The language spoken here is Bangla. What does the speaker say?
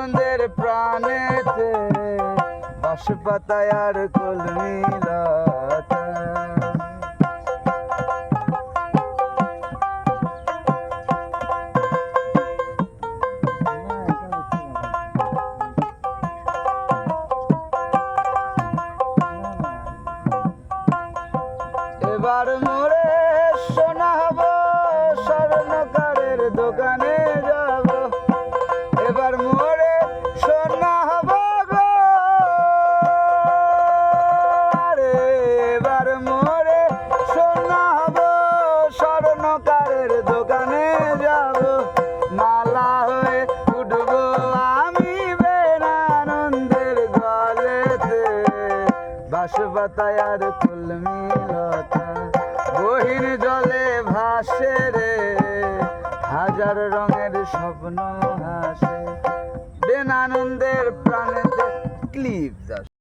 আনন্দের প্রাণেতে বাস পাতায় আর কলমি এবার মোরে সোনা স্বর্ণকারের দোকানে। এবার মোরে সোনা স্বর্ণকারের দোকানে যাব। মালা হয়ে উঠবো আমি বেনানন্দের গলেতে। বাস আর কুলমি লতা গহীন জলে ভাসে রে। হাজার রঙের স্বপ্ন হাসে বেনানন্দের প্রাণেতে ক্লিপ